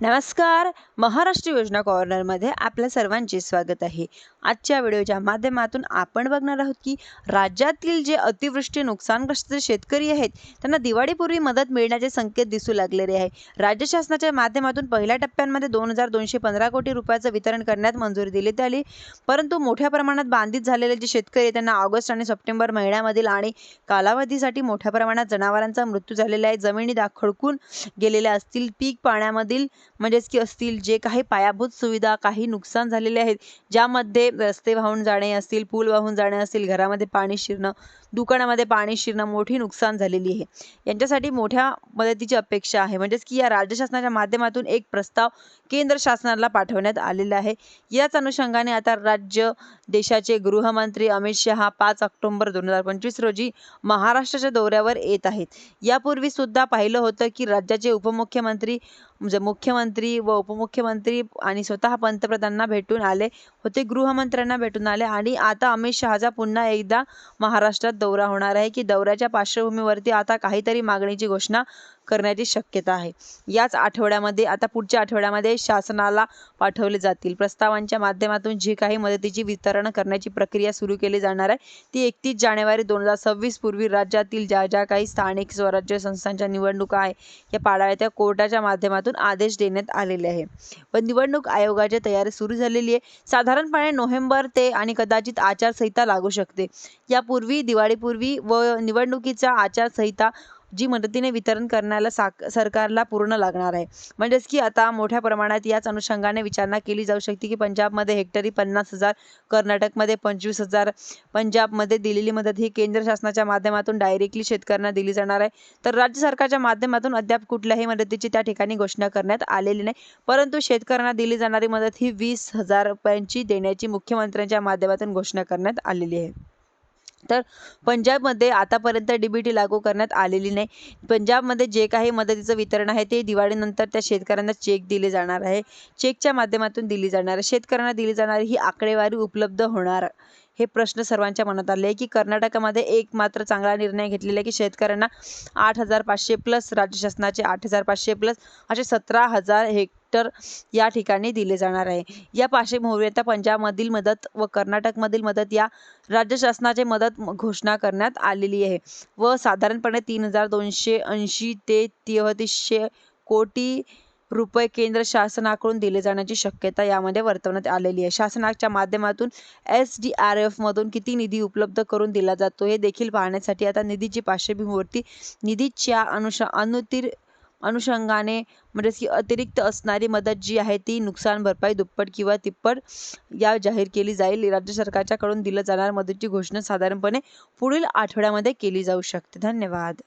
नमस्कार. महाराष्ट्र योजना कॉर्नरमध्ये आपल्या सर्वांचे स्वागत आहे. आजच्या व्हिडिओच्या माध्यमातून आपण बघणार आहोत की राज्यातील जे अतिवृष्टी नुकसानग्रस्त जे शेतकरी आहेत त्यांना दिवाळीपूर्वी मदत मिळण्याचे संकेत दिसू लागलेले आहे. राज्य शासनाच्या माध्यमातून पहिल्या टप्प्यांमध्ये दोन हजार दोनशे पंधरा कोटी रुपयाचं वितरण करण्यात मंजुरी देण्यात आली. परंतु मोठ्या प्रमाणात बांधित झालेले जे शेतकरी आहेत त्यांना ऑगस्ट आणि सप्टेंबर महिन्यामधील आणि कालावधीसाठी मोठ्या प्रमाणात जनावरांचा मृत्यू झालेला आहे. जमिनी दा खडकून गेलेल्या असतील पीक पाण्यामधील म्हणजेच की असतील जे काही पायाभूत सुविधा काही नुकसान झालेले आहेत ज्यामध्ये रस्ते वाहून जाणे असतील पूल वाहून जाणे असतील घरामध्ये पाणी शिरणं दुकानामध्ये पाणी शिरणं मोठी नुकसान झालेली आहे. यांच्यासाठी मोठ्या मदतीची अपेक्षा आहे. म्हणजेच की या राज्य शासनाच्या माध्यमातून एक प्रस्ताव केंद्र शासनाला पाठवण्यात आलेला आहे. याच अनुषंगाने आता राज्य देशाचे गृहमंत्री अमित शहा पाच ऑक्टोबर दोन हजार पंचवीस रोजी महाराष्ट्राच्या दौऱ्यावर येत आहेत. यापूर्वी सुद्धा पाहिलं होतं की राज्याचे उपमुख्यमंत्री म्हणजे मुख्यमंत्री व उपमुख्यमंत्री आणि स्वतः पंतप्रधानांना भेटून आले होते गृहमंत्र्यांना भेटून आले आणि आता अमित शहाचा पुन्हा एकदा महाराष्ट्रात दौरा होणार आहे की दौऱ्याच्या पार्श्वभूमीवरती आता काहीतरी मागणीची घोषणा करण्याची शक्यता आहे. याच आठवड्यामध्ये आता पुढच्या आठवड्यामध्ये शासनाला पाठवले जातील. प्रस्तावांच्या माध्यमातून जी काही मदतीची वितरण करण्याची प्रक्रिया सुरू केली जाणार आहे ती एकतीस जानेवारी दोन हजार सव्वीस पूर्वी राज्यातील ज्या ज्या काही स्थानिक स्वराज्य संस्थांच्या निवडणुका आहे या पाडाव्या त्या कोर्टाच्या माध्यमातून आदेश देण्यात आलेले आहे. पण निवडणूक आयोगाची तयारी सुरू झालेली आहे. साधारणपणे नोव्हेंबर ते आणि कदाचित आचारसंहिता लागू शकते. यापूर्वी दिवाळीपूर्वी व निवडणुकीचा आचारसंहिता जी मदतीने वितरण करण्याला साक सरकारला पूर्ण लागणार आहे. म्हणजेच की आता मोठ्या प्रमाणात याच अनुषंगाने विचारणा केली जाऊ शकते की पंजाबमध्ये हेक्टरी पन्नास हजार कर्नाटकमध्ये पंचवीस हजार पंजाबमध्ये दिलेली मदत ही केंद्र शासनाच्या माध्यमातून डायरेक्टली शेतकऱ्यांना दिली जाणार आहे. तर राज्य सरकारच्या माध्यमातून अद्याप कुठल्याही मदतीची त्या ठिकाणी घोषणा करण्यात आलेली नाही. परंतु शेतकऱ्यांना दिली जाणारी मदत ही वीस हजार रुपयांची देण्याची मुख्यमंत्र्यांच्या माध्यमातून घोषणा करण्यात आलेली आहे. तर पंजाबमध्ये आतापर्यंत डी बी टी लागू करण्यात आलेली नाही. पंजाबमध्ये जे काही मदतीचं वितरण आहे ते दिवाळीनंतर त्या शेतकऱ्यांना चेक दिले जाणार आहे. चेकच्या माध्यमातून दिली जाणार आहे. शेतकऱ्यांना दिली जाणारी ही आकडेवारी उपलब्ध होणार. हे प्रश्न सर्वांच्या मनात आले आहे की कर्नाटकामध्ये एक मात्र चांगला निर्णय घेतलेला आहे की शेतकऱ्यांना आठ हजार पाचशे प्लस राज्य शासनाचे आठ हजार पाचशे प्लस असे सतरा हजार हेक्टर या ठिकाणी दिले जाणार आहे. या पार्श्वभूमीवर पंजाबमधील मदत व कर्नाटकमधील मदत या राज्य शासनाचे मदत घोषणा करण्यात आलेली आहे. व साधारणपणे तीन हजार दोनशे ऐंशी ते तेहतीसशे कोटी रुपये केंद्र शासनाकडून दिले जाण्याची शक्यता यामध्ये वर्तवण्यात आलेली आहे. शासनाच्या माध्यमातून एस डी आर एफमधून किती निधी उपलब्ध करून दिला जातो हे देखील पाहण्यासाठी आता निधीची पार्श्वभूमीवरती निधीच्या अनुषा अनुतीर अनुषंगाने म्हणजेच की अतिरिक्त असणारी मदत जी आहे ती नुकसान भरपाई दुप्पट किंवा तिप्पट या जाहीर केली जाईल. राज्य सरकारच्याकडून दिलं जाणार मदतीची घोषणा साधारणपणे पुढील आठवड्यामध्ये केली जाऊ शकते. धन्यवाद.